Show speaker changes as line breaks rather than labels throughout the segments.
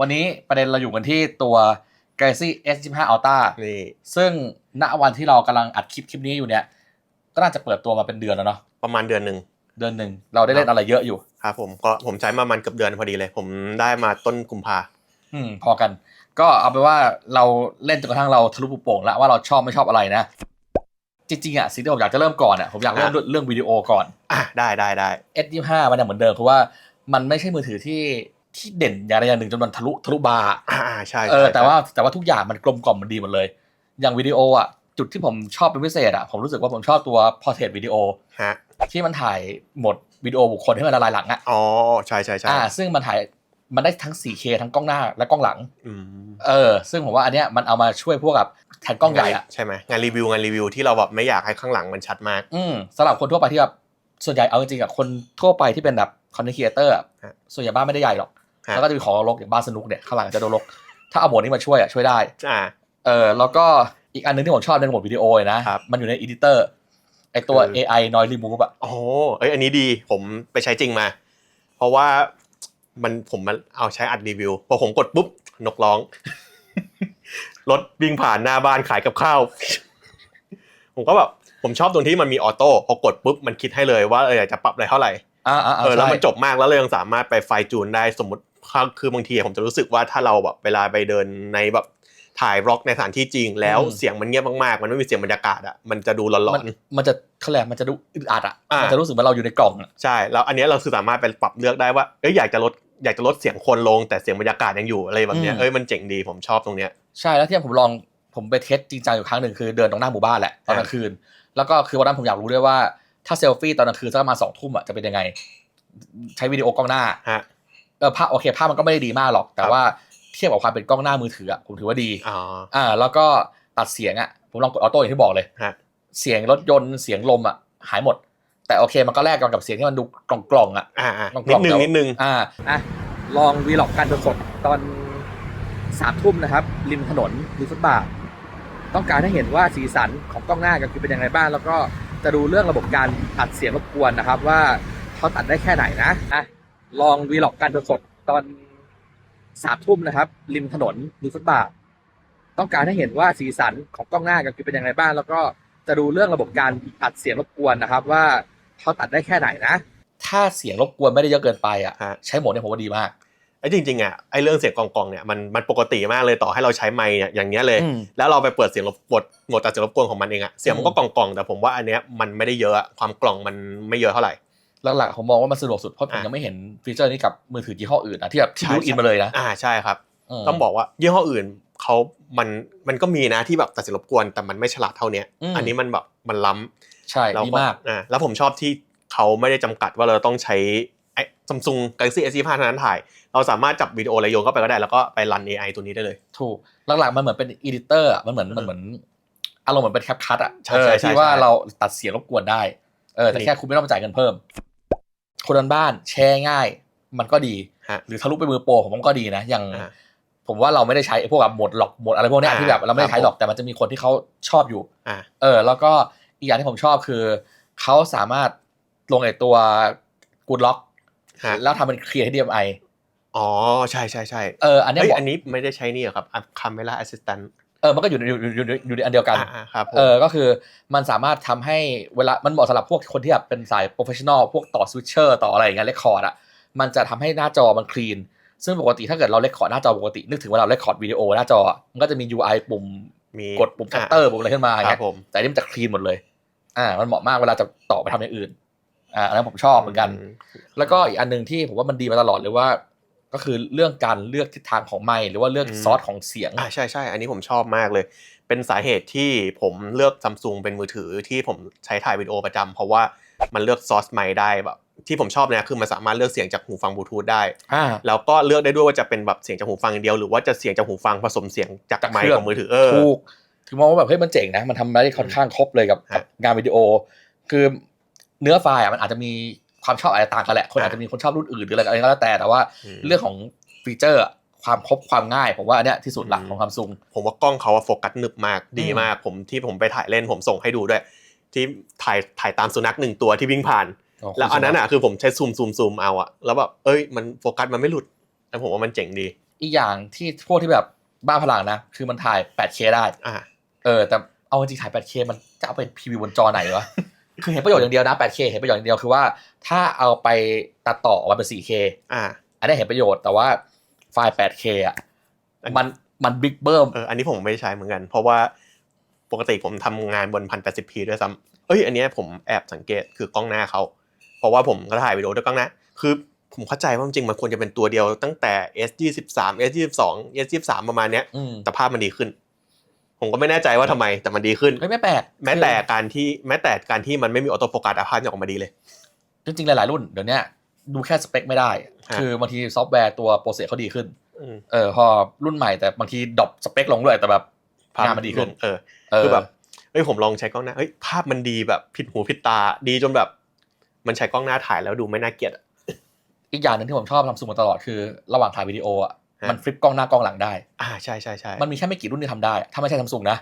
วันนี้ประเด็นเราอยู่กันที่ตัว Galaxy S25 Ultra
นี่
ซึ่งณวันที่เรากำลังอัดคลิปคลิปนี้อยู่เนี่ย ก็น่าจะเปิดตัวมาเป็นเดือนแล้วเนาะ
ประมาณเดือนหนึ่ง
เดือนหนึ่งเราได้เล่นอะไรเยอะอยู่
ครับผมก็ผมใช้มามันเกือบเดือนพอดีเลย ผมได้มาต้นกุมภา
อืมพอกัน ก็เอาไปนว่าเราเล่นจนกระทั่งเราทะลุปุโป่งแล้วว่าเราชอบไม่ชอบอะไรนะ จริงๆอะสิ่งที่ผมอยากจะเริ่มก่อนอะผมอยากเริ่มด้วยเรื่องวิดีโอก่อน
อะได้ได้ได้
S25 มันยังเหมือนเดิมคือว่ามันไม่ใช่มือถือที่ ที่เด่นอย่างใดอย่างหนึ่งจนมันทะลุทะลุบาร์
อ่าอ่าใช่
เออ
ใช่
แต่ว่าแต่ว่าทุกอย่างมันกลมกล่อมมันดีหมดเลย อย่างวิดีโออะจุดที่ผมชอบเป็นพิเศษอะผมรู้สึกว่าผมชอบตัว portrait วิดีโอ
ฮะ
ที่มันถ่ายโหมดวิดีโอบุคคลให้มันละลายหลังอะ
อ๋อใช่ใช่ใช่
อ่าซึ่งมันถ่ายมันได้ทั้ง 4K ทั้งกล้องหน้าและกล้องหลัง
อืม
เออ ซึ่งผมว่าอันเนี้ยมันเอามาช่วยพวกกับแทนกล้องใหญ่อะ
ใช่ไหมงานรีวิวงานรีวิวที่เราแบบไม่อยากให้ข้างหลังมันชัดมาก
อืมสำหรับคนทั่วไปที่แบบส่วนใหญ่เอาจริงๆอะคนทั่วไปที่เป็นแบบคอนเทนต์ครีเอเตอร์
ฮะ
ส่วนใหญ่บ้านไม่ได้ใหญ่หรอก
ฮะ
แล้วก็จะมีของรกอย่างบ้านสนุกเนี่ยข้างหลังจะโดนรกถ้าเอาโหมดนี้มาช่วยอะช่วยได้
อ่า
เออแล้วก็อีกอันหนึงที่ผมชอบในโหมดวิดีโอเลยนะ
ครับ
มันอยู่ในอีดิเตอร์ไอตัว
คือ
AI noise remove อะ
โอ้โหเอ้ยอันนี้ดีผมไปใช้จริงมา เพราะว่ามันผมมันเอาใช้อัดรีวิวพอผมกดปุ๊บนกร้องรถวิ่งผ่านหน้าบ้านขายกับข้าวผมก็แบบผมชอบตรงที่มันมีออโต้พอกดปุ๊บมันคิดให้เลยว่าเอออยากจะปรับอะไรเท่าไหร่
อ่าอ่า
เออแล้วมัน
ใช่
จบมากแล้วเรายังสามารถไปไฟล์จูนได้สมมติ คือบางทีผมจะรู้สึกว่าถ้าเราแบบเวลาไปเดินในแบบถ่ายร็อกในสถานที่จริง แล้วเสียงมันเงียบมากๆ มันไม่มีเสียงบรรยากาศอะมันจะดูหลอ
มัน
น
มันจะเขาเรียกอะไรมันจะดูอึดอัดอะ
อ่ามั
มันจะรู้สึกว่าเราอยู่ในกล่องอะ
ๆใช่แล้วอันเนี้ยเราคือสามารถไปปรับเลือกได้ว่าเอ้ยอยากจะลดอยากจะลดเสียงคนลงแต่เสียงบรรยากาศยังอยู่อะไรแบบเนี้ยเอ้ยมันเจ๋งดีผมชอบตรงเนี้ย
ใช่แล้วที่ผมลองผมไปเทสจริงจังอยู่ครั้งหนึ่งคือเดินตรงหน้าหมู่บ้านแหละตอนกลางคืน แล้วก็คือวันนั้นผมอยากรู้ด้วยว่าถ้าเซลฟี่ตอนกลางคืนสักประมาณสองทุ่มอะจะเป็นยังไง ใช้วิดีโอกล้องหน้า
ฮะ
เออภาพโอเคภาพมันก็ไม่ได้ดีมากหรอก แต่
ครับ
ว่าเทียบกับความเป็นกล้องหน้ามือถืออะผมถือว่าดี
อ๋อ
อ่า แล้วก็ตัดเสียงอะผมลองกดออโต้อย่างที่บอกเลย
ฮะ
เสียงรถยนต์เสียงลมอะหายหมด แต่โอเคมันก็แลกกันกับเสียงที่มันดูกล่องๆอะ
อ่าอ่า
ลองก
นิ
ร
ด
อบ
นึง
เดี๋ยว
นิดนึง
อ่าอะลองวีล็อกกันสดๆตอนสามทุ่มนะครับ ริมถนนริมฟุตบาทต้องการให้เห็นว่าสีสันของกล้องหน้ากันคือเป็นยังไงบ้างแล้วก็จะดูเรื่องระบบการอัดเสียงรบกวนนะครับ ว่าเขาตัดได้แค่ไหนนะอะ ลองวีล็อกกันสดๆตอนสามทุ่มนะครับ ริมถนนริมฟุตบาทต้องการให้เห็นว่าสีสันของกล้องหน้ากันคือเป็นยังไงบ้าง แล้วก็จะดูเรื่องระบบการอัดเสียงรบกวนนะครับ ว่าเขาตัดได้แค่ไหนนะ ถ้าเสียงรบกวนไม่ได้เยอะเกินไปอะ
ฮะ
ใช้โหมดเนี่ยผมว่าดีมาก
ไอ้จริงๆอะไอ้เรื่องเสียงกองกองๆเนี่ยมันมันปกติมากเลยต่อให้เราใช้ไมค์เนี่ยอย่างเงี้ยเลย
อืม
แล้วเราไปเปิดเสียงรบกวนโหมดตัดเสียงรบกวนของมันเองอะเสียงมันก็กล่องๆแต่ผมว่าอันเนี้ยมันไม่ได้เยอะอะความกล่องมันไม่เยอะเท่าไหร่
หลักๆผมมองว่ามันสะดวกสุดเพราะผม
อะ
ยังไม่เห็นฟีเจอร์นี้กับมือถือยี่ห้ออื่นนะที่แบบที่
ใช่
ดูอินมาเลยนะ
อ่าใช่ครับ
ม
ต้องบอกว่ายี่ห้ออื่นเขามันมันก็มีนะที่แบบตัดเสียงรบกวนแต่มันไม่ฉลาดเท่าเนี้ย
อืม
อันนี้มันแบบมันล้ำ
ใช่
แล้ว
ดีมาก
อ่าแล้วผมชอบที่เขาไม่ได้จำกัดว่าเราต้องใช้ไอ้ซัมซุง Galaxy S25 เท่านั้นถ่าย เราสามารถจับวิดีโออะไรโยนเข้าไปก็ได้แล้วก็ไปรัน AI ตัวนี้ได้เลย
ถูกหลักๆมันเหมือนเป็นอีดิเตอร์มันเหมือนมันเหมือนอารมณ์เหมือนเป็นแคปคัตอะ
ใช่
เออ
ใช่ใช่
ที่ว่า
ใช่
เราตัดเสียงรบกวนได้เออแต่
นี่
แค่คุณไม่ต้องมาจ่ายเงินเพิ่ม คนบ้านๆแชร์ง่าย มันก็ดี
ฮะ
หรือทะลุไปมือโปรผมว่าก็ดีนะอย่าง
อ่า
ผมว่าเราไม่ได้ใช้ไอ้พวกแบบโหมดหลอกโหมดอะไรพวกเนี้ย
อ่า
ที่แบบเราไม่ได้ใช้
ครับ
หรอกแต่มันจะมีคนที่เขาชอบอยู่
อ่า
เออ แล้วก็อีกอย่างที่ผมชอบคือ เขาสามารถลงไอ้ตัวกูดล็อก
ฮะ
แล้วทำเป็นเคลียร์ HDMI
อ๋อ ใช่ใช่ใช่
เอออันเนี้ย
เฮ้ย
บอก
อันนี้ไม่ได้ใช้นี่เหรอครับคาเมล่าแอสซิสแตนต์
เออมันก็อยู่ในอยู่อยู่อยู่อยู่ในอันเดียวกัน
อ่าครับผม
เออ ก็คือมันสามารถทำให้เวลา มันเหมาะสำหรับพวกคนที่แบบเป็นสายโปรเฟชชั่นอล พวกต่อสวิตเชอร์ต่ออะไรอย่างเงี้ยเรคคอร์ดอะ มันจะทำให้หน้าจอมันคลีน ซึ่งปกติถ้าเกิดเราเรคคอร์ดหน้าจอปกติ นึกถึงเวลาเราเรคคอร์ดวิดีโอหน้าจออะมันก็จะมี UI ปุ่ม
มี
กดปุ่มชัตเตอร์ปุ่มอะไรขึ้นมาอย่าง
ครั
เงี้
บ
ย
ผม
แต่อันนี่มันจะคลีนหมดเลย อ่า มันเหมาะมากเวลาจะต่อไปทำอย่างอื่น อ่าอันนั้นผมชอบเหมือนกัน แล้วก็อีกอันหนึ่งที่ผมว่ามันดีมาตลอดเลยว่า ก็คือเรื่องการเลือกทิศทางของไมค์หรือว่าเลือก
อืม
ซอสของเสียง
อ่าใช่ใช่อันนี้ผมชอบมากเลย เป็นสาเหตุที่ผมเลือกซัมซุงเป็นมือถือที่ผมใช้ถ่ายวิดีโอประจำเพราะว่ามันเลือกซอสไมค์ได้แบบที่ผมชอบเนี่ยคือมันสามารถเลือกเสียงจากหูฟังบลูทูธได้
อ่า
แล้วก็เลือกได้ด้วยว่าจะเป็นแบบเสียงจากหูฟังอย่างเดียว หรือว่าจะเสียงจากหูฟังผสมเสียงจาก
จาก
ไม
เค
ค์
รื่อง
ของมือถือเออ
ถูกถึงมองว่าแบบเฮ้ยมันเจ๋งนะ มันทำได้ค่อนข้างครบเลยกับ
ฮะ
กับงานวิดีโอ คือเนื้อไฟล์อะมันอาจจะมี ความชอบอะไรต่างกันแหละ คน
ฮะ
อาจจะมีคนชอบรุ่นอื่นหรืออะไรก็แล้วแต่ แต่ว่า
อืม
เรื่องของฟีเจอร์อะความครบความง่าย ผมว่าอันเนี้ยที่สุดหลัก
อืม
ของซัมซุง
ผมว่ากล้องเขาอะโฟกัสหนึบมากดี
อืม
มาก ผมที่ผมไปถ่ายเล่นผมส่งให้ดูด้วย ที่ถ่ายถ่ายตามสุนัขหนึ่งตัวที่วิ่งผ่าน แล้วอันนั้นอะคือผมใช้ซูมซูมซูมเอาอะแล้วแบบเอ้ยมันโฟกัสมันไม่หลุดแล้วผมว่ามันเจ๋งดี
อีกอย่างที่พวกที่แบบบ้าพลังนะ คือมันถ่าย 8K ได้
อ่า
เออแต่เอาจริงๆถ่าย 8K มันจะเอาไปพรีวิวบนจอไหนวะ คือเห็นประโยชน์อย่างเดียวนะ 8K เห็นประโยชน์อย่างเดียวคือว่า ถ้าเอาไปตัดต่อออกมาเป็น 4K
อ่า
อันนี้เห็นประโยชน์แต่ว่าไฟล์ 8K อะ
อัน
มันมันบิ๊กเบิ้ม
เอออันนี้ผมไม่ได้ใช้เหมือนกัน เพราะว่าปกติผมทำงานบน 1080p ด้วยซ้ำเอ้ยอันเนี้ยผมแอบสังเกตคือกล้องหน้าเขาเพราะว่าผมก็ถ่ายวิดีโอด้วยกล้องหน้าคือผมเข้าใจว่าจริงๆมันควรจะเป็นตัวเดียวตั้งแต่ S23 S22 S23 ประมาณเนี้ย
อืม
แต่ภาพมันดีขึ้น ผมก็ไม่แน่ใจว่าทำไมแต่มันดีขึ้น
เฮ้ยไม่แปลก
แม้แต่การที่แม้แต่การที่มันไม่มีออโต้โฟกัสอะภาพยังออกมาดีเลย
จริงๆ หลายๆ รุ่นเดี๋ยวเนี้ยดูแค่สเปคไม่ได้
ฮะ
คือบางทีซอฟต์แวร์ตัวโปรเซสเขาดีขึ้น
อืม
เออพอรุ่นใหม่แต่บางทีดรอปสเปคลงด้วยแต่แบบ
ภาพ
งานมันดีขึ้น
เออ
เออ
คือแบบเอ้ยผมลองใช้กล้องหน้าเอ้ยภาพมันดีแบบผิดหูผิดตาดีจนแบบ มันใช้กล้องหน้าถ่ายแล้วดูไม่น่าเกลียดอะ
อีกอย่างหนึ่งที่ผมชอบทำซูมมาตลอดคือ ระหว่างถ่ายวิดีโออะ
ฮะ
มันฟลิปกล้องหน้ากล้องหลังได้
อ่าใช่ใช่ใช่
มันมีแค่ไม่กี่รุ่นที่ทำได้ ถ้าไม่ใช่ซัมซุงนะ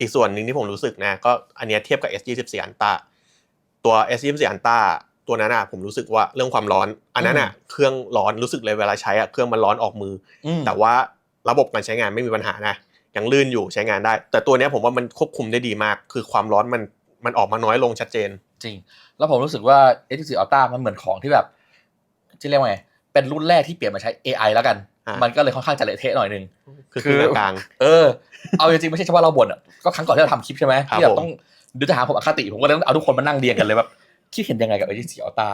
อีกส่วนหนึ่งที่ผมรู้สึกนะก็อันเนี้ยเทียบกับ S24 Ultra ตัว S24 Ultra ตัวนั้นอะผมรู้สึกว่าเรื่องความร้อน อันนั้นอะเครื่องร้อนรู้สึกเลยเวลาใช้อะเครื่องมันร้อนออกมือ
อืม
แต่ว่าระบบการใช้งานไม่มีปัญหานะยังลื่นอยู่ใช้งานได้ แต่ตัวเนี้ยผมว่ามันควบคุมได้ดีมาก คือความร้อนมันมันออกมาน้อยลงชัดเจน
จริง แล้วผมรู้สึกว่า S24 Ultra มันเหมือนของที่แบบที่เรียกว่าไง เป็นรุ่นแรกที่เปลี่ยนมาใช้ AI แล้วกัน
อ่ามั
มันก็เลยค่อนข้างจะเละเทะหน่อยนึง
คือ
คือ
คือกลาง
เออ เอาจริงๆไม่ใช่เฉพาะเราบ่นอะ ก็ครั้งก่อนที่เราทำคลิปใช่ไหม
ครับ
ที่แบบ
ผม
ต้องดูจะหาผมอคติผมก็เลยต้องเอาทุกคนมานั่งเรียงกันเลยแบบคิดเห็นยังไงกับ S24 Ultra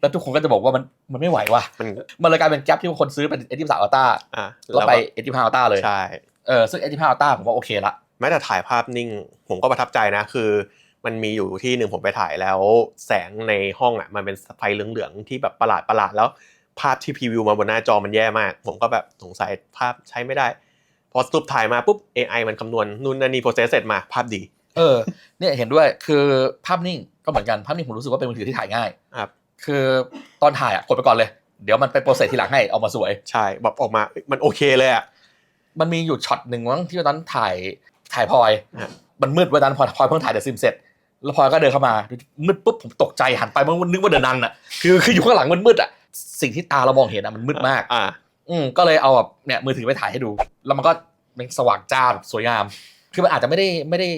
แล้วทุกคนก็จะบอกว่ามันมันไม่ไหวว่ะ
มัน
มันเลยกลายเป็นแกลบที่คนซื้อเป็น S23 Ultra
อ่า
แล้วไป S25 Ultra เลย
ใช่
เออซึ่ง S25 Ultra ผมว่าโอเคละ
แม้แต่ถ่ายภาพนิ่ง ผมก็ประทับใจนะ คือ มันมีอยู่ที่หนึ่งผมไปถ่ายแล้ว แสงในห้องอะมันเป็นไฟเหลืองๆที่แบบประหลาดประหลาดๆแล้ว ภาพที่พรีวิวมาบนหน้าจอมันแย่มาก ผมก็แบบสงสัยภาพใช้ไม่ได้ พอสรุปถ่ายมาปุ๊บ AI มันคำนวณนู่นนั่นนี่โปรเซสเสร็จมาภาพดี
เออ เนี่ยเห็นด้วยคือภาพนิ่งก็เหมือนกันภาพนิ่งผมรู้สึกว่าเป็นมือถือที่ถ่ายง่าย
ครับ
คือตอนถ่ายอะกดไปก่อนเลย เดี๋ยวมันไปโปรเซสทีหลังให้เอามาสวย
ใช่แบบออกมามันโอเคเลยอะ
มันมีอยู่ช็อตหนึ่งมั้งที่ตอนนั้นถ่ายถ่ายพลอย
ฮะ
มันมืดเวันนั้นพลอยพลอยเพิ่งถ่ายเดอะซิมเสร็จแล้วพลอยก็เดินเข้ามามืดปุ๊บผมตกใจหันไปมันนึกว่าเดินนันอะคือคืออยู่ข้างหลังมันมืดอะ สิ่งที่ตาเรามองเห็นอะมันมืดมาก
อ่า
อืมก็เลยเอาแบบเนี่ยมือถือไปถ่ายให้ดู แล้วมันก็เป็นสว่างจ้าแบบสวยงาม คือมันอาจจะไม่ได้ไม่ได้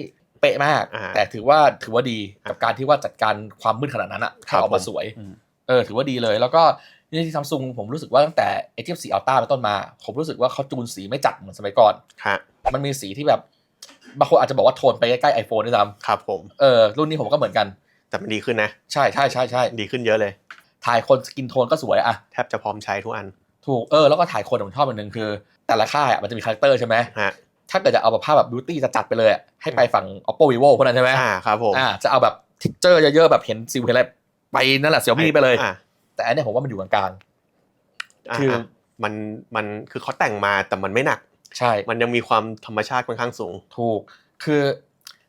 เป๊ะมาก
อ่า
แต่ถือว่าถือว่าดีกับการที่ว่าจัดการความมืดขนาดนั้นอะ
ครั
ให้
บ
ออกมา
ผม
สวย
อืม
เออถือว่าดีเลย แล้วก็นี่ที่ซัมซุงผมรู้สึกว่าตั้งแต่ A24 Ultra เป็นต้นมา ผมรู้สึกว่าเขาจูนสีไม่จัดเหมือนสมัยก่อน
ฮะ
มันมีสีที่แบบบางคนอาจจะบอกว่าโทนไปใกล้ๆ iPhone ด้วยซ้
ครับผมำ
เออรุ่นนี้ผมก็เหมือนกัน
แต่มันดีขึ้นนะ
ใช่ใช่ใช่ใช่
ดีขึ้นเยอะเลย
ถ่ายคนสกินโทนก็สวยอะ
แทบจะพร้อมใช้ทุกอัน
ถูกเออแล้วก็ถ่ายคนผมชอบอันหนึ่งคือ แต่ละค่ายอะมันจะมีคาแรคเตอร์ใช่ไหม
ฮะ
ถ้าเกิดจะเอาแบบภาพแบบบิวตี้จัดๆไปเลยอะให้ไปฝั่ง oppo vivo พวกนั้นใช่ไหม
อ่าครับผม
อ่าจะเอาแบบทิกเจอร์เยอะๆแบบเห็นซิลเห็นอะไรไปนั่นแหละเสี่ยมี่ไปเลย
อ่า
แต่อันเนี้ยผมว่ามันอยู่กลาง
อ่า
คือ
มันมันคือเขาแต่งมาแต่มันไม่หนัก
ๆใช่
มันยังมีความธรรมชาติค่อนข้างสูง
ถูก คือ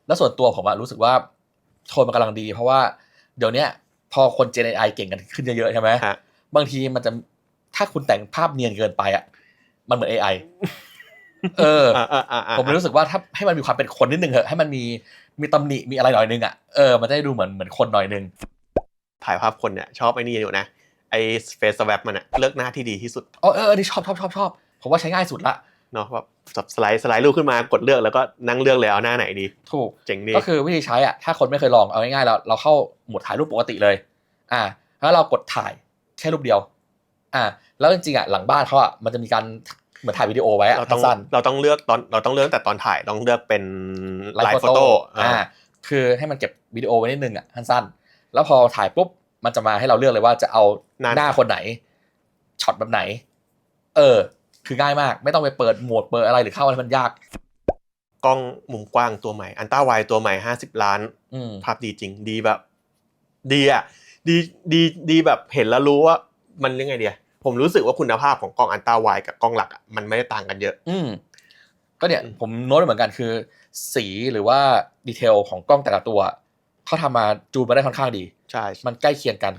แล้วส่วนตัวผมอะรู้สึกว่าโทนมันกำลังดี เพราะว่าเดี๋ยวเนี้ย พอคน Gen AI เก่งกันขึ้นเยอะๆใช่ไหม
ฮะ
บางทีมันจะถ้าคุณแต่งภาพเนียนเกินไปอะมันเหมือน AI เออ
อ่าอ่าอ่าอ่า
ผมเลยรู้สึกว่าถ้าให้มันมีความเป็นคนนิดนึงเหอะให้มันมีมีตำหนิมีอะไรหน่อยนึงอะเออมันจะได้ดูเหมือนเหมือนคนหน่อยนึง
ถ่ายภาพคนเนี่ยชอบไอ้นี่อยู่นะ ไอ้เฟซสวปมันอะเลือกหน้าที่ดีที่สุด
อ๋อเออเออนี่ชอบชอบชอบชอบผมว่าใช้ง่ายสุดละ
เนาะแบบสไลด์สไลด์รูปขึ้นมากดเลือกแล้วก็นั่งเลือกเลยเอาหน้าไหนดี
ถูก
เจ๋งดี
ก็คือวิธีใช้อะถ้าคนไม่เคยลองเอาง่ายๆเราเราเข้าโหมดถ่ายรูปปกติเลย อ่าแล้วเรากดถ่ายแค่รูปเดียว อ่า แล้วจริงๆอะหลังบ้านเขาอะมันจะมีการเหมือนถ่ายวิดีโอไว้อะ
เราต้อง
สั้น
เราต้องเลือกตอนเราต้องเลือกตั้งแต่ตอนถ่ายต้องเลือกเป็น
ไล
ไล
ฟ์
ฟ์
โฟ
โฟ
โต้
โต้
อ่าคือให้มันเก็บวิดีโอไว้นิดนึงอะสั้นๆแล้วพอถ่ายปุ๊บมันจะมาให้เราเลือกเลยว่าจะเอาหน้าคนไหนช็อตแบบไหน เออ คือง่ายมาก ไม่ต้องไปเปิดโหมดเปิดอะไรหรือเข้าอะไรมันยาก
กล้องมุมกว้างตัวใหม่อันต้าไวตัวใหม่ห้าสิบล้าน
อืม
ภาพดีจริงดีแบบ ดีอะดีดีดีแบบเห็นแล้วรู้ว่ามันเรื่องไงเดียผมรู้สึกว่าคุณภาพของกล้องอันต้าไวกับกล้องหลักอะมันไม่ได้ต่างกันเยอะ
อืมก็เนี่ย
อืม
ผมโน้ตไว้เหมือนกันคือ สีหรือว่าดีเทลของกล้องแต่ละตัวเขาทำมาจูนมาได้ค่อนข้างดี
ใช่
มันใกล้เคียงกัน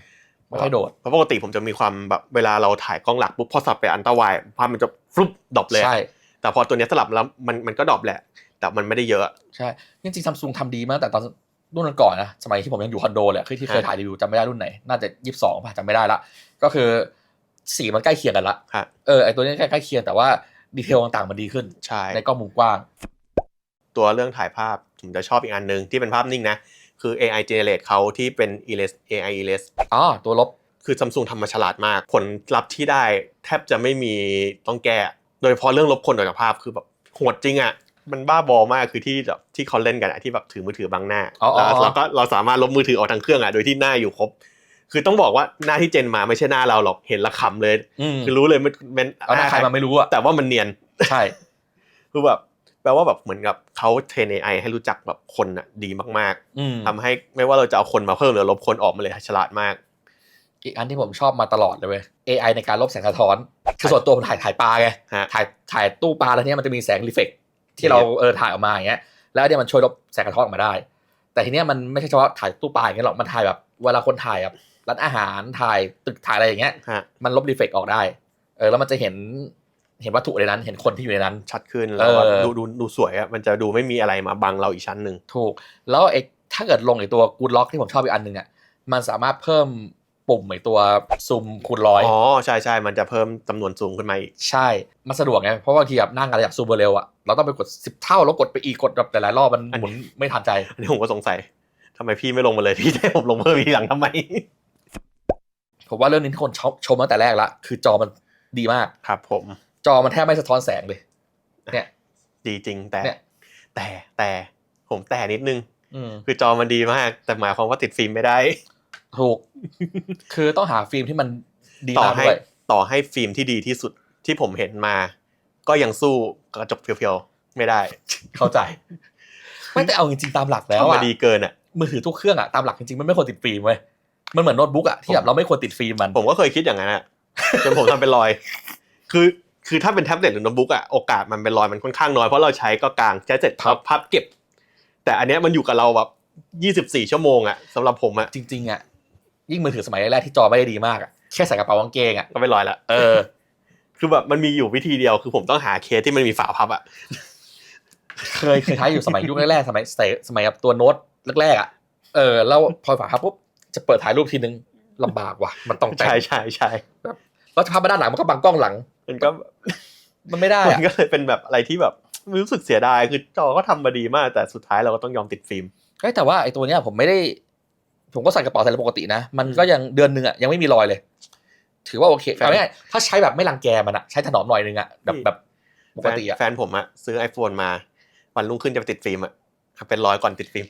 ไม่ค่อยโดด
เพราะปกติผมจะมีความแบบเวลาเราถ่ายกล้องหลักปุ๊บพอสับไปอันต้าไวภาพมันจะฟลุปดรอปเลยอะ
ใช่
แต่พอตัวเนี้ยสลับแล้วมันมันก็ดรอปแหละ แต่มันไม่ได้เยอะ
ใช่จริงๆซัมซุงทำดีมากแต่ตอนรุ่นก่อนๆนะสมัยที่ผมยังอยู่คอนโดเลยคือที่เคย
ฮะ
ถ่ายรีวิวจำไม่ได้รุ่นไหน น่าจะยี่สิบสองป่ะจำไม่ได้ละก็คือสีมันใกล้เคียงกันละ
ฮะ
เออไอตัวนี้ใกล้ใกล้เคียงแต่ว่าดีเทลต่างๆมันดีขึ้น
ใช่
ในกล้องมุมกว้าง
ตัวเรื่องถ่ายภาพผมจะชอบอีกอันหนึ่งที่เป็นภาพนิ่งนะ คือ AI generate เขาที่เป็น ELS AI ELS
อ๋อตัวลบ
คือซัมซุงทำมาฉลาดมาก ผลลัพธ์ที่ได้แทบจะไม่มีต้องแก้ โดยเฉพาะเรื่องลบคนออกจากภาพคือแบบโหดจริงอะมันบ้าบอมากคือที่แบบที่เขาเล่นกันอะที่แบบถือมือถือบังหน้า
อ๋ออ๋อ
แล้วแล้วก็เราสามารถลบมือถือออกทางเครื่องอะโดยที่หน้าอยู่ครบ คือต้องบอกว่าหน้าที่เจนมาไม่ใช่หน้าเราหรอกเห็นและขำเลย
อืม
คือรู้เลยมันเป็น
เอาหน้าใครมาไม่รู้อะ
แต่ว่ามันเนียน
ใช่
คือแบบแป ลว่าแบบเหมือนกับเขาเทรน AI ให้รู้จักแบบคนอะดีมาก
อืม
ๆทำให้ไม่ว่าเราจะเอาคนมาเพิ่มหรือลบคนออกมาเลยฉลาดมาก
อีกอันที่ผมชอบมาตลอดเลยเว้ย AI ในการลบแสงสะท้อน คือส่วนตัวผมถ่ายถ่ายปลาไง
ฮะ
ถ่ายถ่ายตู้ปลาแล้วเนี้ยมันจะมีแสงรีเฟกที่เราเออถ่ายออกมาอย่างเงี้ย แล้วเนี่ยมันช่วยลบแสงสะท้อนออกมาได้ แต่ทีเนี้ยมันไม่ใช่เฉพาะถ่ายตู้ปลาอย่างเงี้ยหรอก มันถ่ายแบบเวลาคนถ่ายแบบร้านอาหารถ่ายตึกถ่ายอะไรอย่างเงี้ย
ฮะ
มันลบรีเฟกออกได้ เออแล้วมันจะเห็น เห็นวัตถุในนั้นเห็นคนที่อยู่ในนั้น
ชัดขึ้นแล้วก็
เออ
ดูดูดูสวยอะมันจะดูไม่มีอะไรมาบังเราอีกชั้นหนึ่ง
ถูก แล้วไอ้ถ้าเกิดลงไอ้ตัวกูดล็อกที่ผมชอบอีกอันหนึ่งอะมันสามารถเพิ่มปุ่มไอ้ตัวซูมคูณร้อย
อ๋อใช่ใช่มันจะเพิ่มจำนวนซูมขึ้นมาอีก
ใช่ มันสะดวกไงเพราะว่าบางทีแบบนั่งอะไรอยากซูมเร็วๆอะเราต้องไปกดสิบเท่าแล้วกดไปอีกกดแบบหลายๆรอบมันหมุนไม่ทันใจ
อันนี้ผมก็สงสัยทำไมพี่ไม่ลงมาเลยพี่จะให้ผมลงเพิ่มทีหลังทำไม
ผมว่าเรื่องนี้ที่คนชอบชมมาตั้งแต่แรกละคือจอมันดีมาก
ครับผม
จอมันแทบไม่สะท้อนแสงเลย เนี่ย
ดีจริงแต่
เนี่ย
แต่แต่ผมแต่นิดนึง
อืม
คือจอมันดีมาก แต่หมายความว่าติดฟิล์มไม่ได้
ถูก คือต้องหาฟิล์มที่มันดี
ต่อ
มาก
ให้
ด้วย
ต่อให้ฟิล์มที่ดีที่สุดที่ผมเห็นมา ก็ยังสู้กระจกเพียวๆไม่ได้
เข้าใจ ไม่แต่เอาจริงๆตามหลักแล้ว
ถ้ามั
อะ
นดีเกินอะ
มือถือทุกเครื่องอะตามหลักจริงๆมันไม่ควรติดฟิล์มเว้ยมันเหมือนโน้ตบุ๊กอะที่แบบเราไม่ควรติดฟิล์มมัน
ผมก็เคยคิดอย่างนั้นอะจนผมทำเป็นรอย คือ คือถ้าเป็นแท็บเล็ตหรือโน้ตบุ๊กอะโอกาสมันเป็นรอยมันค่อนข้างน้อยเพราะเราใช้ก็กลางใช้เสร็จพับพับเก็บ แต่อันเนี้ยมันอยู่กับเราแบบยี่สิบสี่ชั่วโมงอะสำหรับผมอะ
จริงๆอะยิ่งมือถือสมัยแรกๆที่จอไม่ได้ดีมากอะแค่ใส่กระเป๋ากางเกงอะ
ก็เป็นรอยละ
เออ
คือแบบมันมีอยู่วิธีเดียวคือผมต้องหาเคสที่มันมีฝาพับอะ
เคยเคยใช้อยู่สมัยยุคแรกๆสมัยสมัยสมัยแบบตัวโน้ตแรกๆอะเออแล้วพอฝาพับปุ๊บจะเปิดถ่ายรูปทีนึงลำบากว่ะ มันต้องแต่ง
ใช่ใช่ใช่
แล้วภาพมาด้านหลังมันก็บังกล้องหลัง
มันก็
มันไม่ได้
มั
อะ
นก็เลยเป็นแบบอะไรที่แบบรู้สึกเสียดายคือจอก็ทำมาดีมาก แต่สุดท้ายเราก็ต้องยอมติดฟิล์ม
เฮ้ยแต่ว่าไอ้ตัวเนี้ยผมไม่ได้ ผมก็ใส่กระเป๋าใส่อะไรปกตินะ มันก็ยังเดือนหนึ่งอะยังไม่มีรอยเลย ถือว่าโอเค
แฟน
เอาง่ายๆถ้าใช้แบบไม่รังแกมันอะใช้ถนอมหน่อยนึงอะแบบแบบป
แฟ
ก
น
ติอะ
แฟนผมอะซื้อ iPhone มา วันรุ่งขึ้นจะไปติดฟิล์มอะเป็นร้อยก่อนติดฟิล์ม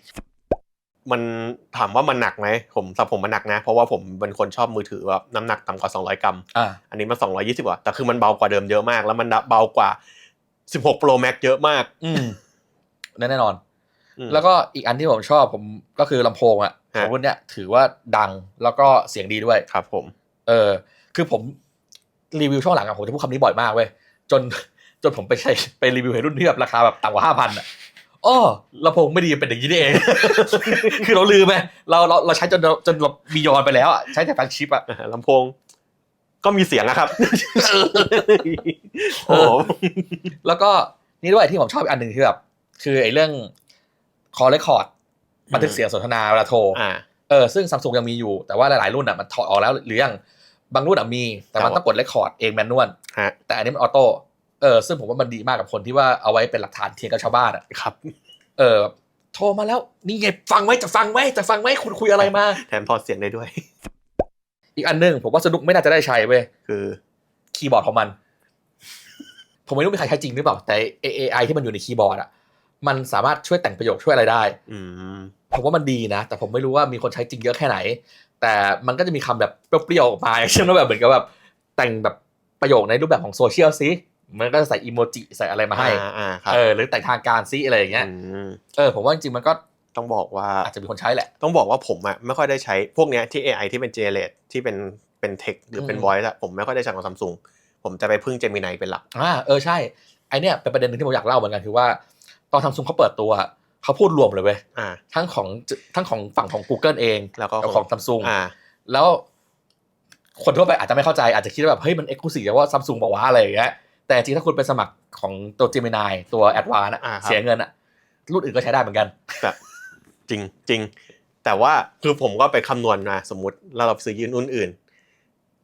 มันถามว่ามันหนักไหมผมสำหรับผมมันหนักนะ เพราะว่าผมเป็นคนชอบมือถือแบบน้ำหนักต่ำกว่า 200 กรัม
อ่า
อันนี้มัน220กว่าแต่คือมันเบากว่าเดิมเยอะมาก แล้วมันเบากว่า 16 Pro Max เยอะมาก
อืมแน่นอน
อืม
แล้วก็อีกอันที่ผมชอบผมก็คือลำโพงอะข
ฮะ
องรุ่นเนี้ยถือว่าดังแล้วก็เสียงดีด้วย
ครับ ผม
เออ คือผมรีวิวช่วงหลังอะผมจะพูดคำนี้บ่อยมากเว้ยจนจนผมไปใช้ไปรีวิวให้รุ่นที่แบบราคาแบบต่ำกว่าห้าพันอะ อ้อลำโพงไม่ดีเป็นอย่างนี้นี่เอง คือเราลืมไหมเราเราเราใช้จนเราจนเราบียอนไปแล้วอะใช้แต่แฟลชชิปอะ
อ่าลำโพง ก็มีเสียงนะครับโอ้
เอ
โห
อแล้วก็นี่ด้วยที่ผมชอบอีกอันหนึ่งคือแบบคือไอ้เรื่องคอร์เรคคอร์ดบันทึกเสียงสนทนาเวลาโทร
อ่า
เออซึ่งซัมซุงยังมีอยู่แต่ว่าหลาย ๆ รุ่นอะมันถอดออกแล้วหรือยังบางรุ่นอะมี แต่มัน
แต่ว่า
ต้องกดเรคคอร์ดเองแมนนวล
ฮะ
แต่อันนี้มันออโต้ เออซึ่งผมว่ามันดีมากกับคนที่ว่าเอาไว้เป็นหลักฐานเทียงกับชาวบ้านอะ
ครับ
เออโทรมาแล้วนี่ไงฟังไว้จะฟังไว้จะฟังไว้คุณคุยอะไรมา
แถมพอดเสียงได้ด้วย
อีกอันหนึงผมว่าสนุกไม่น่าจะได้ใช้เว้ย
คือ
คีย์บอร์ดของมัน ผมไม่รู้มีใครใช้จริงหรือเปล่า แต่ AI ที่มันอยู่ในคีย์บอร์ดอะมันสามารถช่วยแต่งประโยคช่วยอะไรได้
อืม
ผมว่ามันดีนะ แต่ผมไม่รู้ว่ามีคนใช้จริงเยอะแค่ไหน แต่มันก็จะมีคำแบบเปรี้ยวๆออกมาเช่นว่าแบบเหมือนกับแบบแต่งแบบประโยคในรูปแบบของโซเชียลซิ มันก็จะใส่อีโมจิใส่อะไรมาให้
อ่าอ่าครับ
เออหรือแต่งทางการซิอะไรอย่างเงี้ย
อืม
เออผมว่าจริงๆมันก็
ต้องบอกว่า
อาจจะมีคนใช้แหละ
ต้องบอกว่าผมอะไม่ค่อยได้ใช้พวกเนี้ยที่ AI ที่เป็น generate ที่เป็นเป็น text หรือเป็น
อืม
voice อะผมไม่ค่อยได้ใช้ของซัมซุงผมจะไปพึ่ง Gemini เป็นหลัก
อ่าเออใช่ไอเนี้ยเป็นประเด็นหนึงที่ผมอยากเล่าเหมือนกันคือว่าตอนซัมซุงเขาเปิดตัวเขาพูดรวมเลยเว้ย
อ่า
ทั้งของทั้งของฝั่งของ Google เอง
แล้วก็
กับของซัมซุง
อ่า
แล้วคนทั่วไปอาจจะไม่เข้าใจอาจจะคิดว่าแบบเฮ้ยมันเอ็กซ์คลูซีฟว่าซัมซุงบอกว่าอะไรอย่างเงี้ย แต่จริงๆถ้าคุณไปสมัครของตัว Gemini ตัว Advanced อะ
อ่าครับ
เสียเงินอะรุ่นอื่นก็ใช้ได้เหมือนกัน
แบบจริงจริงแต่ว่าคือผมก็ไปคำนวณมาสมมติเราเราไปซื้อยืนรุ่นอื่น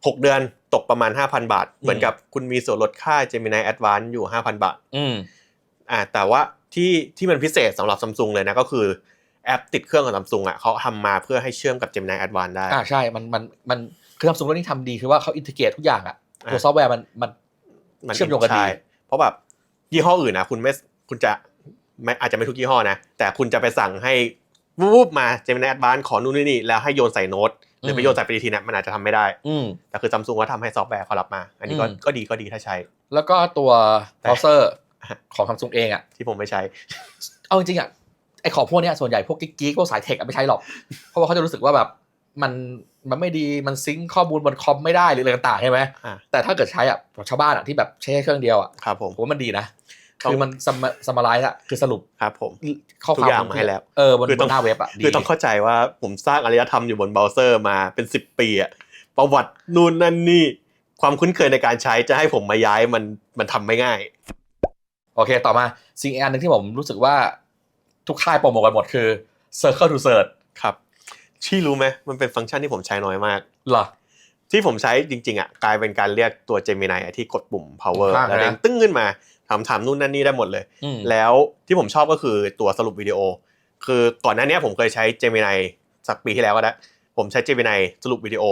หกเดือนตกประมาณ 5,000 บาท เหมือนกับคุณมีส่วนลดค่า Gemini Advance อยู่ 5,000 บาท
อืม
อ่าแต่ว่าที่ที่มันพิเศษสำหรับซัมซุงเลยนะก็คือแอปติดเครื่องของซัมซุงอะเขาทำมาเพื่อให้เชื่อมกับ Gemini Advance ได้
อ่าใช่ มันมันมันคือซัมซุงเรื่องนี้ทำดีคือว่าเขาอินทิเกรตทุกอย่างอะตัว
อะ
ซอฟต์แวร์มันมัน
มัน
เชื่อมโยงกันดี
ใช่เพราะแบบยี่ห้ออื่นนะคุณไม่คุณจะไม่อาจจะไม่ทุกยี่ห้อนะ แต่คุณจะไปสั่งให้วูบๆมา Gemini Advance ขอนู่นนี่นี่แล้วให้โยนใส่โน้ตหรือไปโยนใส่ปฏิทินเนี่ยมันอาจจะทำไม่ได้
อืม
แต่คือซัมซุงก็ทำให้ซอฟต์แวร์เขารับมา อันนี้ก็
อืม
ก็ดีก็ดีถ้าใช้
แล้วก็ตัว
แต่
เบราว์เซอร์
ฮะ
ของซัมซุงเองอะ
ที่ผมไม่ใช้
เอาจริงๆอะไอของพวกเนี้ยส่วนใหญ่พวกกิ๊กๆพวกสายเทคอะไม่ใช้หรอก เพราะว่าเขาจะรู้สึกว่าแบบ มันมันไม่ดีมันซิงค์ข้อมูลบนคอมไม่ได้หรืออะไรต่างๆใช่ไหม
อ่า
แต่ถ้าเกิดใช้อะชาวบ้านอะที่แบบใช้แค่เครื่องเดียวอะ
ครับผม
ผมว่ามันดีนะ
ต้อง
คือมันสมสมารายอะคือสรุป
ครับผม
ข้อความ
ทุกอย่างมาให้แล้ว
เออบน
คือต้
บ
อง
นหน้าเว็บอะดี
คือต้องเข้าใจว่าผมสร้างอารยธรรมอยู่บนเบราว์เซอร์มาเป็นสิบปีอะประวัตินู่นนั่นนี่ ความคุ้นเคยในการใช้จะให้ผมมาย้ายมันมันทำไม่ง่าย
โอเคต่อมาสิ่งอีกอันหนึ่งที่ผมรู้สึกว่าทุกค่ายโปรโมทกันหมดคือ Circle to Search
ครับ ชี่รู้ไหมมันเป็นฟังก์ชันที่ผมใช้น้อยมาก
เหรอ
ที่ผมใช้จริงๆอะกลายเป็นการเรียกตัว Gemini อะที่กดปุ่ม power
ข้างๆ
แล้วเด้ง
นะ
ตึ้งขึ้นมาถามถามนู่นนั่นนี่ได้หมดเลย
อืม
แล้วที่ผมชอบก็คือตัวสรุปวิดีโอ คือก่อนหน้านี้ผมเคยใช้ Gemini สักปีที่แล้วก็ได้ผมใช้ Gemini สรุปวิดีโอ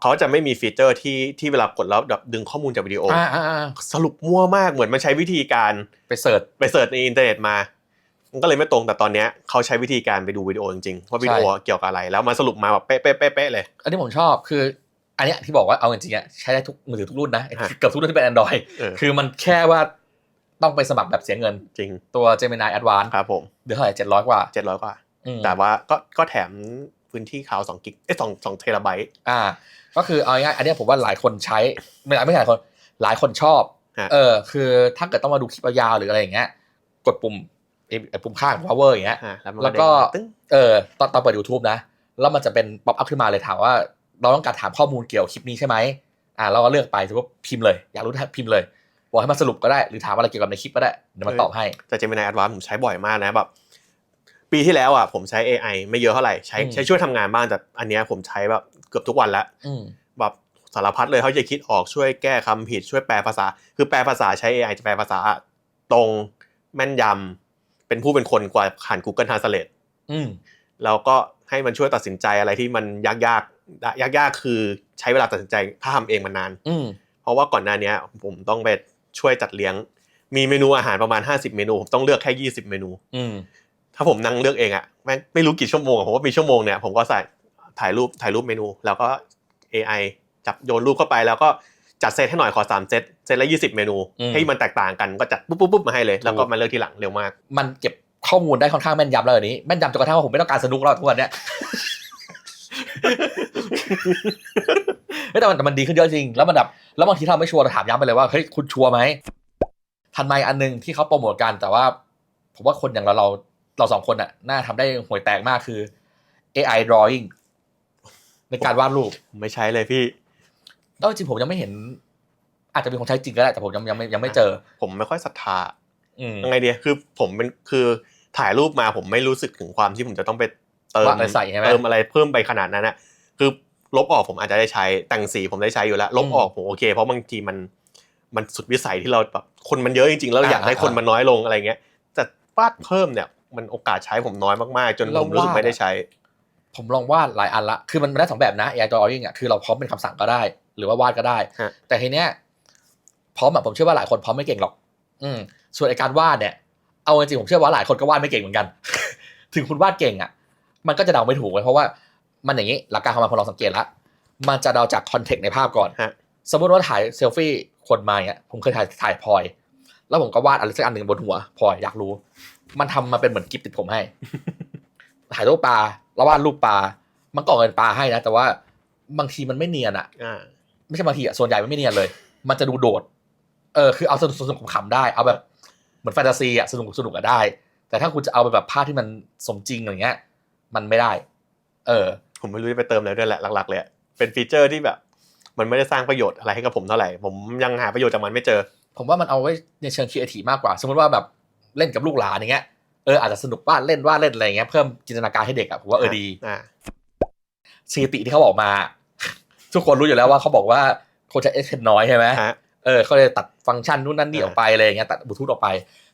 เขาจะไม่มีฟีเจอร์ที่ที่เวลากดแล้วแบบดึงข้อมูลจากวิดีโอ
อ่าอ่าอ่า
สรุปมั่วมากเหมือนมันใช้วิธีการ
ไปเสิร์ช
ไปเสิร์ชในอินเทอร์เน็ตมา มันก็เลยไม่ตรงแต่ตอนเนี้ยเขาใช้วิธีการไปดูวิดีโอจริงๆว่าวิดีโอเกี่ยวกับอะไร แล้วมาสรุปมาแบบเป๊ะเป๊ะเป๊ะเป๊ะเลย
อันนี้ผมชอบคือ อันเนี้ยที่บอกว่าเอาจริงๆอะใช้ได้ทุกมือถือทุกรุ่นนะ
ฮะ
เกือบทุกรุ่นที่เป็น Android
เออ
คือมันแค่ว่าต้องไปสมัครแบบเสียเงิน
จริง
ตัว Gemini Advance
ครับผม
เดือนเท่าไหร่เจ็ดร้อยกว่า
เจ็ดร้อยกว่า
อืม
แต่ว่าก็ก็แถมพื้นที่ข่าวสองกิกเอ้ยสองสองเทราไบต์
อ่า ก็คือเอาง่ายๆอันเนี้ยผมว่าหลายคนใช้ไม่ไม่ใช่หลายคน หลายคนชอบ
ฮะ
เออ คือถ้าเกิดต้องมาดูคลิปยาวๆหรืออะไรอย่างเงี้ยกดปุ่มไอ้ไอ้ ปุ่มข้าง power อย่างเงี้ย
อะแล้วมัน
แล้วก็
เด้งมาตึ้ง
เออตอนตอนเปิด YouTube นะ แล้วมันจะเป็นป๊อปอัพขึ้นมาเลยถามว่า เราต้องการถามข้อมูลเกี่ยวกับคลิปนี้ใช่ไหมอ่าเราก็เลือกไปถือว่าพิมพ์เลย อยากรู้พิมพ์เลยบอกให้มันสรุปก็ได้หรือถามอะไรเกี่ยวกับในคลิปก็ได้เดี๋ยวมันตอบให้
แต่ Gemini Advance ผมใช้บ่อยมากนะแบบปีที่แล้วอะผมใช้ AI ไม่เยอะเท่าไหร่ใช้
อืม
ใช้ช่วยทำงานบ้างแต่อันเนี้ยผมใช้แบบเกือบทุกวันแล้ว
อืม
แบบสารพัดเลยเขาจะคิดออกช่วยแก้คำผิดช่วยแปลภาษา คือแปลภาษาใช้ AI จะแปลภาษาตรงแม่นยำ เป็นผู้เป็นคนกว่าผ่าน Google Translate
อืม
แล้วก็ให้มันช่วยตัดสินใจอะไรที่มันยากยากยากยากๆคือใช้เวลาตัดสินใจถ้าทำเองมันนาน
อืม
เพราะว่าก่อนหน้าเนี้ยผมต้องไปช่วยจัดเลี้ยง มีเมนูอาหารประมาณ 50 เมนูผมต้องเลือกแค่20 เมนู
อืม
ถ้าผมนั่งเลือกเองอะแม่งไม่รู้กี่ชั่วโมงอะผมว่ามีชั่วโมงเนี่ยผมก็ใส่ถ่ายรูปถ่ายรูปเมนู แล้วก็ AI จับโยนรูปเข้าไปแล้วก็ จัดเซตให้หน่อยขอสามเซตเซตละ20เมนู
อืม
ให้มันแตกต่างกันก็จัดปุ๊บปุ๊บปุ๊บมาให้เลย แล้วก็
ถูก
มาเลือกทีหลังเร็วมาก
มันเก็บข้อมูลได้ค่อนข้างแม่นยำแล้วอันนี้แม่นยำจนกระทั่งว่าผมไม่ต้องการสนุกแล้วทุกวันเนี้ยเฮ้ยแต่มันแต่มันดีขึ้นเยอะจริง แล้วมันแบบแล้วบางทีถ้าเราไม่ชัวร์เราถามย้ำไปเลยว่าเฮ้ยคุณชัวร์ไหมทันไหมอันหนึงที่เขาโปรโมทกันแต่ว่า ผมว่าคนอย่างเราเราเราสองคนน่ะน่าทำได้ห่วยแตกมากคือ AI drawing ในการวาดรูป
ไม่ใช้เลยพี่
เออจริงผมยังไม่เห็น อาจจะมีคนใช้จริงก็ได้แต่ผมยังยังไม่ยังไม่เจอ
ผมไม่ค่อยศรัทธา
อืม
ยังไงเดียคือผมเป็นคือถ่ายรูปมาผมไม่รู้สึกถึงความที่ผมจะต้องไปเติม
ว่าอะไรใส่ใช่ไหม
เติมอะไรเพิ่มไปขนาดนั้นนะคือลบออกผมอาจจะได้ใช้แต่งสีผมได้ใช้อยู่แล้วลบออกผมโอเค เพราะบางทีมันมันสุดวิสัยที่เราแบบคนมันเยอะจริงๆแล้วเราอยากได้คนมันน้อยลงอะไรเงี้ยแต่วาดเพิ่มเนี่ยมันโอกาสใช้ผมน้อยมากๆ จนผมรู้สึกไม่ได้ใช้
ผมลองวาดหลายอันละคือมันได้สองแบบนะ AI drawing อะคือเราพร้อมเป็นคำสั่งก็ได้ หรือว่าวาดก็ได้
ฮะ
แต่ทีเนี้ยพร้อมแบบผมเชื่อว่าหลายคนพร้อมไม่เก่งหรอก อืมส่วนไอการวาดเนี่ย เอาจริงๆผมเชื่อว่าหลายคนก็วาดไม่เก่งเหมือนกัน ถึงคุณวาดเก่งอะมันก็จะเดาไม่ถูกเลยเพราะว่ามันอย่างนี้หลักการของมันพอลองสังเกตละมันจะเดาจากคอนเทกต์ในภาพก่อน
ฮะ
สมมติว่าถ่ายเซลฟี่คนมาอย่างเงี้ยผมเคยถ่ายถ่ายพลอย แล้วผมก็วาดอะไรสักอันหนึ่งบนหัวพลอยอยากรู้ มันทำมาเป็นเหมือนกิฟต์ติดผมให้ ถ่ายรูปปลาแล้ววาดรูปปลา มันก็ออกเป็นปลาให้นะ แต่ว่าบางทีมันไม่เนียนอะ
อ่า
ไม่ใช่บางทีอะส่วนใหญ่มันไม่เนียนเลย มันจะดูโดด เออคือเอาสนุกสนุกขำๆได้เอาแบบเหมือนแฟนตาซีอะสนุกสนุกอะได้ แต่ถ้าคุณจะเอาไปแบบภาพที่มันสมจริงอะไรเงี้ย มันไม่ได้ เออ
ผมไม่รู้จะไปเติมอะไรด้วยแหละหลักๆเลยอะเป็นฟีเจอร์ที่แบบ มันไม่ได้สร้างประโยชน์อะไรให้กับผมเท่าไหร่ ผมยังหาประโยชน์จากมันไม่เจอ
ผมว่ามันเอาไว้ในเชิงครีเอทีฟมากกว่า สมมติว่าแบบเล่นกับลูกหลานอย่างเงี้ยเอออาจจะสนุกวาดเล่นวาดเล่นอะไรเงี้ยเพิ่มจินตนาการให้เด็กอะผมว่าเออดี
อ่า
สถิติที่เขาบอกมา ทุกคนรู้อยู่แล้วว่าเขาบอกว่าคนใช้ S Pen น้อยใช่ไหม
ฮะ
เออเขาเลยตัดฟังก์ชันนู่นนั่นนี่
อ่า
ออกไปอะไรอย่างเงี้ยตัดบลูทูธออกไป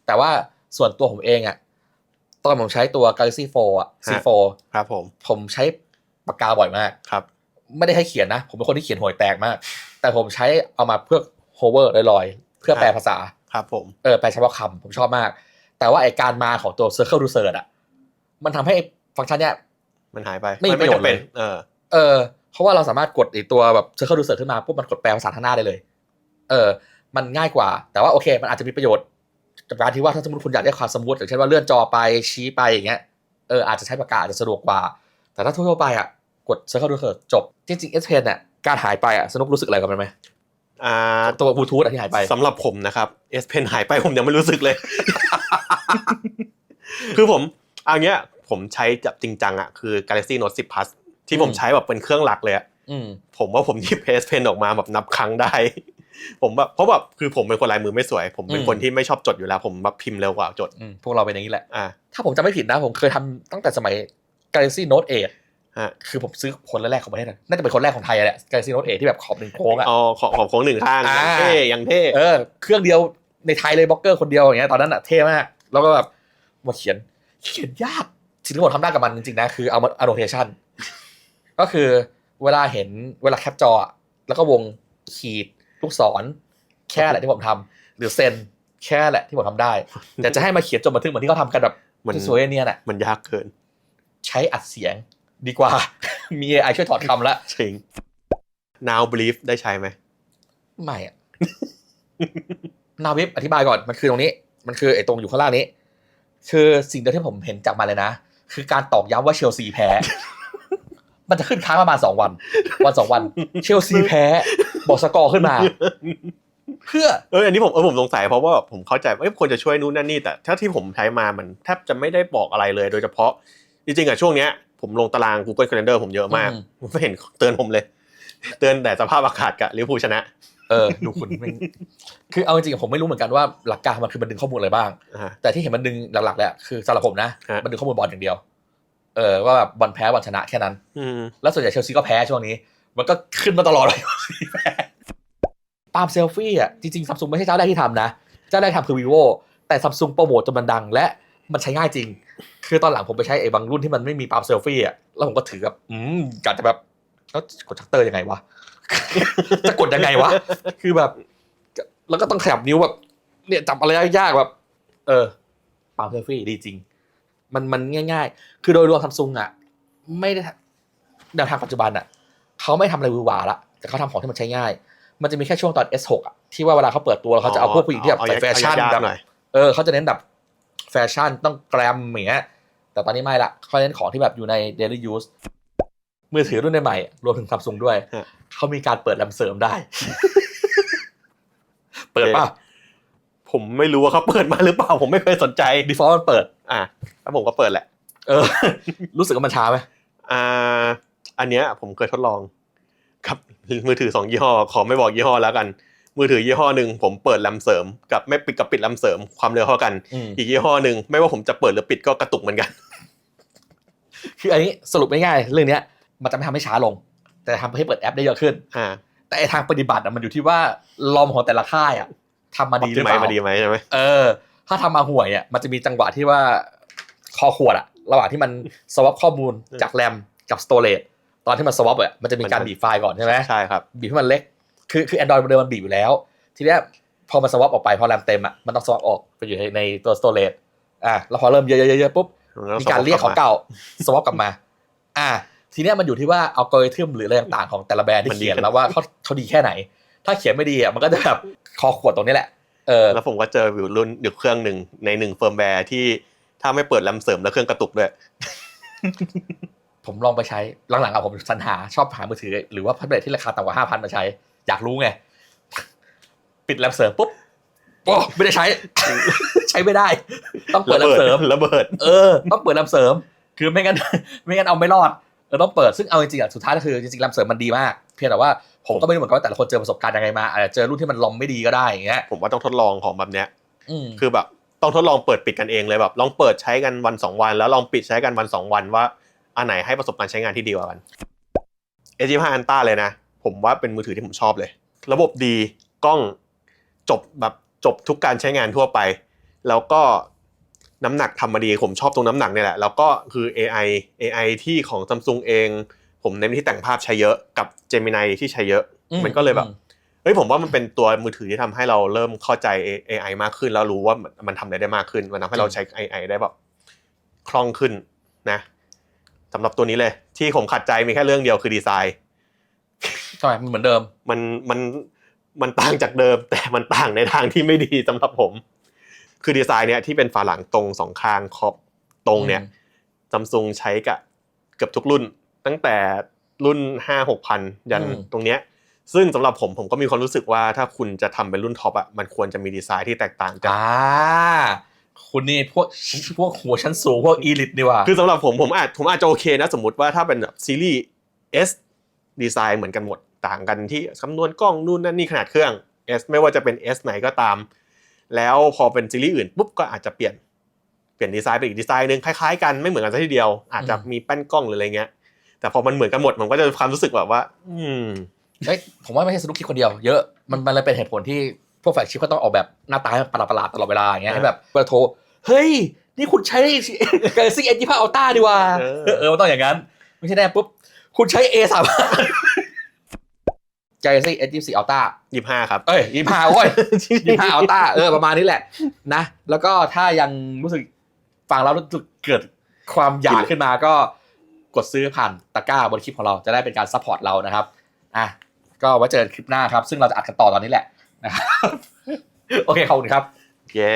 แต่ว่าส่วนตัวผมเองอะตอนผมใช้ตัว Galaxy 4อะ C4
ครับผม
ผมใช้ปากกาบ่อยมาก
ครับ
ไม่ได้ให้เขียนนะ ผมเป็นคนที่เขียนห่วยแตกมาก แต่ผมใช้เอามาเพื่อ hover ลอยๆ เพื่อแปลภาษา
ครับผม
เออแปลเฉพาะคำผมชอบมาก แต่ว่าไอการมาของตัว circle to search อะมันทำให้ฟังก์ชันเนี้ย
มันหายไป
ไม่มีประโยชน์
จำเป็น
เลย
เออ
เออ เพราะว่าเราสามารถกดไอตัวแบบ circle to search ขึ้นมาปุ๊บมันกดแปลภาษาทางหน้าได้เลย เออ มันง่ายกว่า แต่ว่าโอเค มันอาจจะมีประโยชน์จากการที่ว่าถ้าสมมติคุณอยากได้ความสมูทอย่างเช่นว่าเลื่อนจอไปชี้ไปอย่างเงี้ยเอออาจจะใช้ปากกาอาจจะสะดวกกว่า แต่ถ้าทั่วๆไปอะกด circle to search จบจริงๆ S Pen อะการหายไปอะสนุกรู้สึกอะไรกับมันไหม
อ่า
ตัวบลูทูธที่หายไป
สำหรับผมนะครับ S Pen หายไปผมยังไม่รู้สึกเลย คือผมเอาเงี้ยผมใช้จับจริงจังอะคือ Galaxy Note 10 Plus ที่ผม
อืม
ใช้แบบเป็นเครื่องหลักเลยอะ
อืม
ผมว่าผมหยิบ S Pen ออกมาแบบนับครั้งได้ ผมแบบเพราะแบบคือผมเป็นคนลายมือไม่สวย ผมเป็น
อืม
คนที่ไม่ชอบจดอยู่แล้ว ผมแบบพิมพ์เร็วกว่าจด
อืมพวกเราเป็นอย่างนี้แหละ
อ่า
ถ้าผมจำไม่ผิดนะผมเคยทำตั้งแต่สมัย Galaxy Note 8
ฮะ
คือผมซื้อคนแรกๆของประเทศนะน่าจะเป็นคนแรกของไทยอะแหละ Galaxy Note 8ที่แบบขอบหนึ่งโค้งอะ
อ๋อขอขอบโค้งหนึ่งข้าง
อ่า
อย่างเท่อย่างเท่
เออเครื่องเดียวในไทยเลยบล็อกเกอร์คนเดียวอย่างเงี้ยตอนนั้นอะเท่มาก แล้วก็แบบมาเขียนเขียนยากสิ่งที่ผมทำได้กับมันจริงๆนะคือเอามา annotation ก็คือเวลาเห็นเวลาแคปจออะแล้วก็วงขีดลูกศร แค่แหละที่ผมทำหรือเซนแค่แหละที่ผมทำได้ แต่จะให้มาเขียนจดบันทึกเหมือนที่เขาทำกันแบบ
มัน
สวยๆเนี่ยน่ะ
มันยากเกิน
ใช้อัดเสียงดีกว่า มี AI ช่วยถอดคำละ
จริง Now Brief ได้ใช้ไหม
ไม่อะนาวิบอธิบายก่อน มันคือตรงนี้ มันคือไอ้ตรงอยู่ข้างล่างนี้ คือสิ่งเดียวที่ผมเห็นจากมันเลยนะ คือการตอกย้ำว่าเชลซีแพ้ มันจะขึ้นค้างประมาณสองวัน วันสองวัน เชลซีแพ้บอกสกอร์ขึ้นมา เพื่อ
เอออันนี้ผมเออผมสงสัยเพราะว่าแบบผมเข้าใจว่าเอ้ยควรจะช่วยนู่นนั่นนี่แต่ถ้าที่ผมใช้มามันแทบจะไม่ได้บอกอะไรเลย โดยเฉพาะ จริงๆอะช่วงเนี้ย ผมลงตาราง Google Calendar ผมเยอะมาก
อืม
ผมไม่เห็นเตือนผมเลย เตือนแต่สภาพอากาศกับลิเวอร์พูลชนะ
เออดูคุณแม่งคือเอาจริงๆผมไม่รู้เหมือนกันว่าหลักการมันคือมันดึงข้อมูลอะไรบ้าง
อ่า
แต่ที่เห็นมันดึงหลักๆเลยอะคือสำหรับผมนะ
ฮะ
มันดึงข้อมูลบอลอย่างเดียว เออว่าแบบบอลแพ้บอลชนะแค่นั้น
อืม
แล้วส่วนใหญ่เชลซีก็แพ้ช่วงนี้ มันก็ขึ้นมาตลอดเลยว่าแพ้ปาล์มเซลฟี่อะจริงๆซัมซุงไม่ใช่เจ้าแรกที่ทำนะเจ้าแรกทำคือ vivo แต่ซัมซุงโปรโมทจนมันดังและมันใช้ง่ายจริง คือตอนหลังผมไปใช้ไอ้บางรุ่นที่มันไม่มีปาล์มเซลฟี่อะแล้วผมก็ถือแบบอืมกะจะแบบแล้วกดชัตเตอร์ยังไงวะจะกดยังไงวะคือแบบ แล้วก็ต้องขยับนิ้วแบบ เนี่ยจับอะไรยากๆแบบ เออปาล์มเซลฟี่ดีจริง มันมันง่าย ๆ คือโดยรวมซัมซุงอะ ไม่ได้แนวทางปัจจุบันอะเขาไม่ทำอะไรหวือหวาละแต่เขาทำของที่มันใช้ง่าย มันจะมีแค่ช่วงตอน S6 อะที่ว่าเวลาเขาเปิดตัวแล้วเขาจะเอาพวกผู้หญิงที่แบบใส่แฟชั่น
เอายากๆ
แบบ
หน่อย
เออเขาจะเน้นแบบแฟชั่นต้องแกรมอย่างเงี้ยแต่ตอนนี้ไม่ละเขาเน้นของที่แบบอยู่ใน daily use มือถือรุ่นใหม่ๆรวมถึงซัมซุงด้วย
ฮะ
เขามีการเปิดแรมเสริมได้ เปิดป่ะ
ผมไม่รู้ว่าเขาเปิดมาหรือเปล่า ผมไม่เคยสนใจ
default มันเปิด
อะแล้วผมก็เปิดแหละ
เออ รู้สึกว่ามันช้าไหม
อ่า อันเนี้ย ผมเคยทดลองกับมือถือสองยี่ห้อ ขอไม่บอกยี่ห้อแล้วกัน มือถือยี่ห้อหนึ่งผมเปิดแรมเสริม กับไม่ปิดกับปิดแรมเสริมความเร็วเท่ากัน
อืม
อีกยี่ห้อหนึ่งไม่ว่าผมจะเปิดหรือปิดก็กระตุกเหมือนกัน
คืออันนี้สรุปง่ายๆเรื่องเนี้ย มันจะไม่ทำให้ช้าลง แต่ทำให้เปิดแอปได้เยอะขึ้น
อ่า
แต่ไอ้ทางปฏิบัติอะมันอยู่ที่ว่าลอมของแต่ละค่ายอะ ทำมาดีหรือ
ไหม
เปล่า
มาดีไหมใช่ไหม
เออ ถ้าทำมาห่วยอะมันจะมีจังหวะที่ว่าคอขวดอะ ระหว่างที่มันสวอปข้อมูลจากแรมกับสโตรจตอนที่มันสวอปอะมันจะมีการบีบไฟล์ก่อนใช่ไหม
ใช่ครับ
บีบให้มันเล็ก คือคือ Android เดิมมันบีบอยู่แล้ว ทีเนี้ยพอมันสวอปออกไปพอแรมเต็มอะมันต้องสวอปออกไปอยู่ในในตัวสโตรจอะแล้วพอเริ่มเยอะๆๆๆปุ๊บมีการเรียกของเก่าสวอปกลับมา อ่าทีเนี้ยมันอยู่ที่ว่าอัลกอริทึมหรืออะไรต่างๆของแต่ละแบรนด์ที่เขียนแล้วว่าเขาเขาดีแค่ไหน ถ้าเขียนไม่ดีอะมันก็จะแบบคอขวดตรงนี้แหละเออ
แล้วผมก็เจออยู่รุ่นอยู่เครื่องหนึ่งในหนึ่งเฟิร์มแวร์ที่ถ้าไม่เปิดแรมเสริมแล้วเครื่องกระตุกด้วย
ผมลองไปใช้หลังๆอะผมสรรหาชอบหามือถือ หรือว่าแท็บเล็ตที่ราคาต่ำกว่าห้าพันมาใช้ อยากรู้ไง ปิดแรมเสริมปุ๊บโอ้ไม่ได้ใช้ ใช้ไม่ได้ ต้องเปิดแรมเสริม
ระเบิด
เออ ต้องเปิดแรมเสริม คือไม่งั้น ไม่งั้นเอาไม่รอด เออต้องเปิดซึ่งเอาจริงๆอะสุดท้ายก็คือจริงๆแรมเสริมมันดีมาก เพียงแต่ว่าผมก็ไม่รู้เหมือนกันว่าแต่ละคนเจอประสบการณ์ยังไงมาอาจจะเจอรุ่นที่มันลอมไม่ดีก็ได้อย่างเงี้ย
ผมว่าต้องทดลองของแบบเนี้ย
อืม
คือแบบต้องทดลองเปิดปิดกันเองเลยแบบลองเปิดใช้กันวันสองวัน แล้วลองปิดใช้กันวันสองวันว่าอันไหนให้ประสบการณ์ใช้งานที่ดีกว่ากัน S25 Ultra เลยนะผมว่าเป็นมือถือที่ผมชอบเลย ระบบดีกล้องจบแบบจบทุกการใช้งานทั่วไป แล้วก็ น้ำหนักทำมาดีผมชอบตรงน้ำหนักเนี่ยแหละแล้วก็คือ AI AI ที่ของ Samsung เอง ผมเน้นที่แต่งภาพใช้เยอะกับ Gemini ที่ใช้เยอะ มันก็เลยแบบเฮ้ยผมว่ามันเป็นตัวมือถือที่ทำให้เราเริ่มเข้าใจ AI มากขึ้น แล้วรู้ว่ามันทำอะไรได้มากขึ้น มันทำให้เราใช้ AI ได้แบบคล่องขึ้นนะสำหรับตัวนี้เลย ที่ผมขัดใจมีแค่เรื่องเดียวคือดีไซน์
ทำไมมันเหมือนเดิม
มันมันมันต่างจากเดิม แต่มันต่างในทางที่ไม่ดีสำหรับผม คือดีไซน์เนี้ยที่เป็นฝาหลังตรงสองข้างขอบตรงเนี่ยซัมซุงใช้กับเกือบทุกรุ่น ตั้งแต่รุ่นห้าหกพันยัน
อืม
ตรงเนี้ยซึ่งสำหรับผมผมก็มีความรู้สึกว่าถ้าคุณจะทำเป็นรุ่นท็อปอะมันควรจะมีดีไซน์ที่แตกต่างจาก
อ่าคุณนี่พวกพวกหัวชั้นสูงพวกอีลิทนี่หว่า
คือสำหรับผมผมอาจผมอาจจะโอเคนะสมมติว่าถ้าเป็นแบบซีรีส์ S ดีไซน์เหมือนกันหมดต่างกันที่คำนวณกล้องนู่นนั่นนี่ขนาดเครื่อง S ไม่ว่าจะเป็น S ไหนก็ตาม แล้วพอเป็นซีรีส์อื่นปุ๊บก็อาจจะเปลี่ยนเปลี่ยนดีไซน์ไปอีกดีไซน์หนึ่งคล้ายๆกันไม่เหมือนกันซะทีเดียว อาจจะมีแป้นกล้องหรืออะไรเงี้ย แต่พอมันเหมือนกันหมดผมก็จะมีความรู้สึกแบบว่า อืม
เฮ้ยผมว่าไม่ใช่สนุกคิดคนเดียวเยอะมันมันเลยเป็นเหตุผลที่พวกแฟลกชิพก็ต้องออกแบบหน้าตาให้มันประหลาดๆตลอดเวลาอย่างเงี้ย
อ่า
ให้แบบเวลาโทรเฮ้ยนี่คุณใช้ Galaxy S 25 Ultra ดีว่า
เออ
เออมันต้องอย่างนั้น ไม่ใช่แน่ปุ๊บคุณใช้ A 3 Galaxy S 24 Ultra
ยี่ห้าครับ
เอ้ย25โอ้ย25 Ultra เออประมาณนี้แหละนะ แล้วก็ถ้ายังรู้สึกฟังแล้วรู้สึกเกิดความอยากขึ้นมาก็กดซื้อผ่านตะกร้าบนคลิปของเราจะได้เป็นการซัพพอร์ตเรานะครับอะก็ไว้เจอกันคลิปหน้าครับ ซึ่งเราจะอัดกันต่อตอนนี้แหละนะครับโอเคขอบคุณครับ
เย้